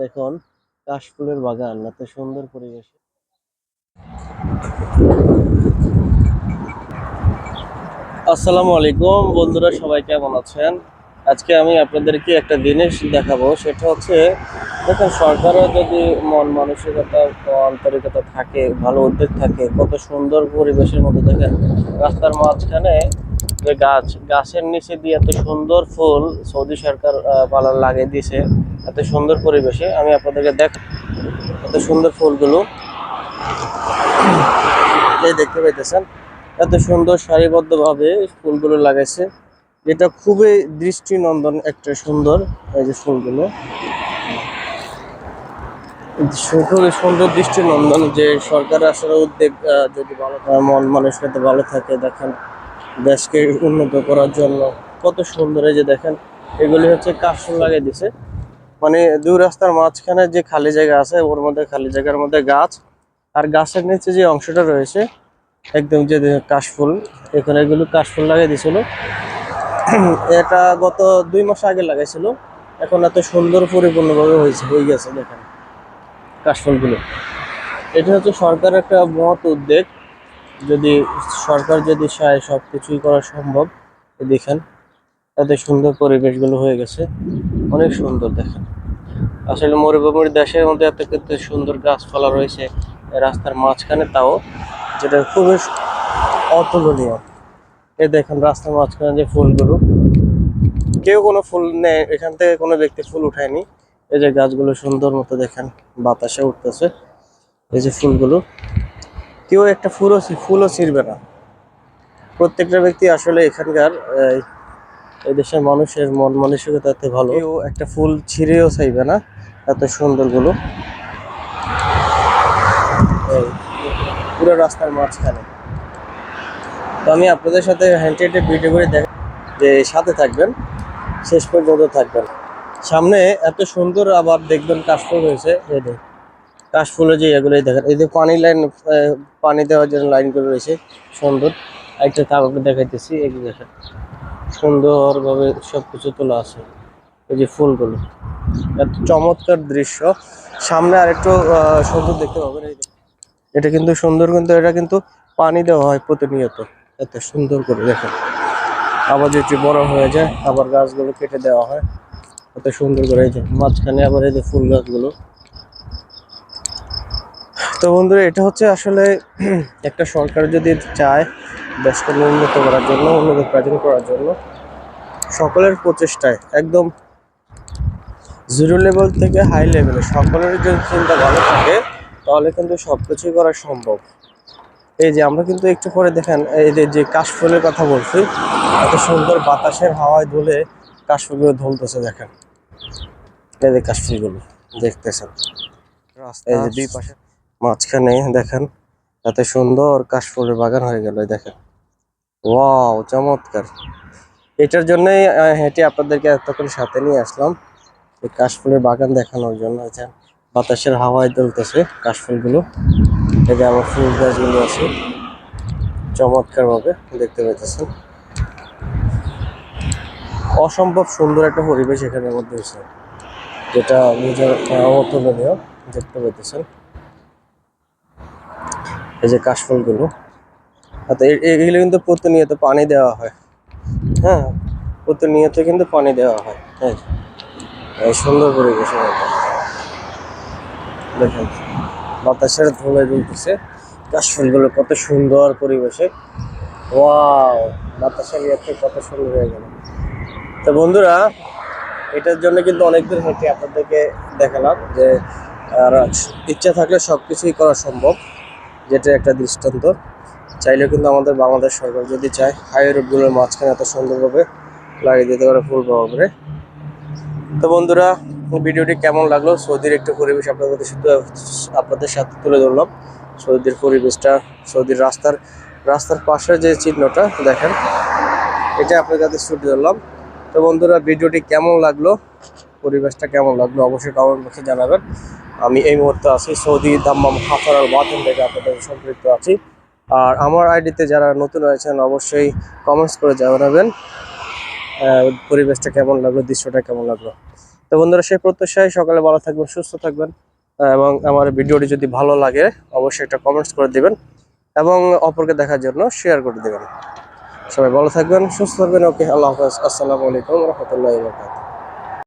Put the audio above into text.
দেখুন, কাশফুলের বাগান, এত সুন্দর পরিবেশ। আসসালামু আলাইকুম, বন্ধুরা সবাই কেমন আছেন? আজকে আমি আপনাদেরকে একটা জিনিস দেখাবো, সেটা হচ্ছে, দেখেন, সরকারও যদি মন মানসিকতা আন্তরিকতা থাকে, ভালো উদ্যোগ থাকে, কত সুন্দর পরিবেশের মধ্যে দেখেন, রাস্তার মাঝখানে যে গাছ, গাছের নিচে দিয়ে এত সুন্দর ফুল সৌদি সরকার পালন লাগিয়ে দিয়েছে। এত সুন্দর পরিবেশে আমি আপনাদেরকে দেখ এত সুন্দর ফুলগুলো এই দেখতে পাইতেছেন। এত সুন্দর সারিবদ্ধভাবে ফুলগুলো লাগাইছে। যেটা খুবই দৃষ্টিনন্দন একটা সুন্দর এই যে ফুলগুলো। খুবই সুন্দর দৃষ্টিনন্দন যে সরকার আসলে উদ্যোগ যদি ভালো থাকে, মন মানুষকে ভালো থাকে দেখেন দেশকে উন্নত করার জন্য কত সুন্দর এই যে দেখেন এগুলি হচ্ছে কাশফুল লাগিয়ে দিছে। মানে দুই রাস্তার মাঝখানে যে খালি জায়গা আছে, ওর মধ্যে খালি জায়গার মধ্যে গাছ। আর গাছের নিচে যে অংশটা রয়েছে, একদম যে কাশফুল, এখানে এগুলো কাশফুল লাগিয়ে দিয়েছিল এটা গত দুই মাস আগে লাগাইছিল। এখন এত সুন্দর পরিপূর্ণভাবে হয়েছে, হয়ে গেছে, দেখেন। কাশফুলগুলো। এটা হচ্ছে সরকার একটা মহৎ উদ্যোগ। যদি সরকার যদি চায় সব কিছুই করা সম্ভব দেখেন, এত সুন্দর পরিবেশগুলো হয়ে গেছে। অনেক সুন্দর দেখেন। আসলে মরুভূমির দেশের মধ্যে এত কিন্তু সুন্দর গাছপালা রয়েছে রাস্তার মাঝখানে তাও, যেটা খুবই অতুলনীয়। এই দেখেন রাস্তার মাঝখানে যে ফুলগুলো, কেউ কোনো ফুল নেই এখান থেকে কোনো ব্যক্তি ফুল উঠায়নি। এই যে গাছগুলো সুন্দর মতো দেখেন, বাতাসে উঠতেছে। এই যে ফুলগুলো, কেউ একটা ফুলও ফুলও ছিঁড়বে না। প্রত্যেকটা ব্যক্তি আসলে এখানকার এই, এই দেশের মানুষের মন মানসিকতা এত ভালো। কেউ একটা ফুল ছিঁড়েও চাইবে না এত সুন্দরগুলো এই, পুরো রাস্তার মাঝখানে। তো আমি আপনাদের সাথে হেঁটে হেঁটে ভিডিও করে দেখ যে সাথে থাকবেন শেষ পর্যন্ত থাকবেন। সামনে এত সুন্দর আবার দেখবেন কাশফুল হয়েছে এই যে। কাশফুলে যে এগুলো দেখেন এই যে পানি লাইন পানি দেওয়ার জন্য লাইনগুলো রয়েছে সুন্দর। একটা কাগজ দেখাইতেছি এগুলো দেখেন। সুন্দরভাবে সব কিছু তোলা আছে এই যে ফুলগুলো। এত চমৎকার দৃশ্য। সামনে আরেকটু আহ, সুন্দর দেখতে পাবেন এই এটা কিন্তু সুন্দর কিন্তু এটা কিন্তু পানি দেওয়া হয় প্রতিনিয়ত। এত সুন্দর করে দেখেন। আবার যেটি বড় হয়ে যায় আবার গাছগুলো কেটে দেওয়া হয়। এত সুন্দর করে মাঝখানে আবার এই যে ফুল গাছগুলো। তো বন্ধুরা এটা হচ্ছে আসলে একটা সরকার যদি চায় দেশকে উন্নত করার জন্য উন্নত প্রাচীন করার জন্য সকলের প্রচেষ্টায় একদম জিরো লেভেল থেকে হাই লেভেলে সকলের যদি চিন্তা ভালো থাকে তাহলে কিন্তু সব কিছুই করা সম্ভব। এই যে আমরা কিন্তু একটু পরে দেখেন এই যে যে কাশফুলের কথা বলছি এত সুন্দর বাতাসের হাওয়ায় ধুলে কাশফুলগুলো ধুলতেছে দেখেন। এই যে কাশফুলগুলো দেখতেছেন? এই যে দুই পাশে। মাঝখানে দেখেন এত সুন্দর কাশফুলের বাগান হয়ে গেল দেখেন। ওয়াও চমৎকার। এটার জন্যই হেঁটে আপনাদেরকে এতক্ষণ সাথে নিয়ে আসলাম। এই কাশফুলের বাগান দেখানোর জন্য যে বাতাসের হাওয়ায় দুলতেছে কাশফুলগুলো। এই যে আমার ফুল গাছগুলো আছে চমৎকার ভাবে দেখতে পাইতেছেন। অসম্ভব সুন্দর একটা পরিবেশ এখানের মধ্যে হয়েছে, যেটা নিজের অতুলনীয় দেখতে পাইতেছেন। এই যে কাশফুলগুলো। এগুলো কিন্তু প্রতিনিয়ত পানি দেওয়া হয়। হ্যাঁ প্রতিনিয়ত কিন্তু পানি দেওয়া হয়। হ্যাঁ সুন্দর পরিবেশের মধ্যে দেখেন, বাতাসের ধুলে দুলতেছে কাশফুলগুলো কত সুন্দর পরিবেশে। ওয়াও, বাতাসের ইয়েতে কত সুন্দর হয়ে গেল। তো বন্ধুরা, এটার জন্য কিন্তু অনেকদিন হেঁটে আপনাদেরকে দেখালাম যে, আর ইচ্ছা থাকলে সব কিছুই করা সম্ভব। যেটা একটা দৃষ্টান্ত। চাইলে কিন্তু আমাদের বাংলাদেশ সরকার যদি চায় হাই রোডগুলোর মাঝখানে এত সুন্দরভাবে লাগিয়ে দিতে পারে ফুল পাওয়া তো বন্ধুরা, ভিডিওটি কেমন লাগল? সৌদির একটু পরিবেশ আপনাদের শুধু আপনাদের সাথে তুলে ধরলাম। সৌদির পরিবেশটা, সৌদির রাস্তার রাস্তার পাশে যে চিহ্নটা, দেখেন, এটা আপনার কাছে ছুটে ধরলাম। তো বন্ধুরা, ভিডিওটি কেমন লাগল? পরিবেশটা কেমন লাগল? অবশ্যই কমেন্ট বক্সে জানাবেন। আমি এই মুহূর্তে আছি সৌদি দাম্মাম হাফার বাতিন থেকে আপনাদের সম্পৃক্ত আছি। আর আমার আইডিতে যারা নতুন হয়েছেন অবশ্যই কমেন্টস করে জানাবেন। পরিবেশটা কেমন লাগল, দৃশ্যটা কেমন লাগল? তো বন্ধুরা, সেই প্রত্যাশায় সকালে ভালো থাকবেন, সুস্থ থাকবেন এবং আমার ভিডিওটি যদি ভালো লাগে, অবশ্যই একটা কমেন্টস করে দিবেন এবং অপরকে দেখার জন্য শেয়ার করে দিবেন। সবাই ভালো থাকবেন, সুস্থ থাকবেন। ওকে, আল্লাহ হাফেজ। আসসালামু আলাইকুম রহমতুল্লাহ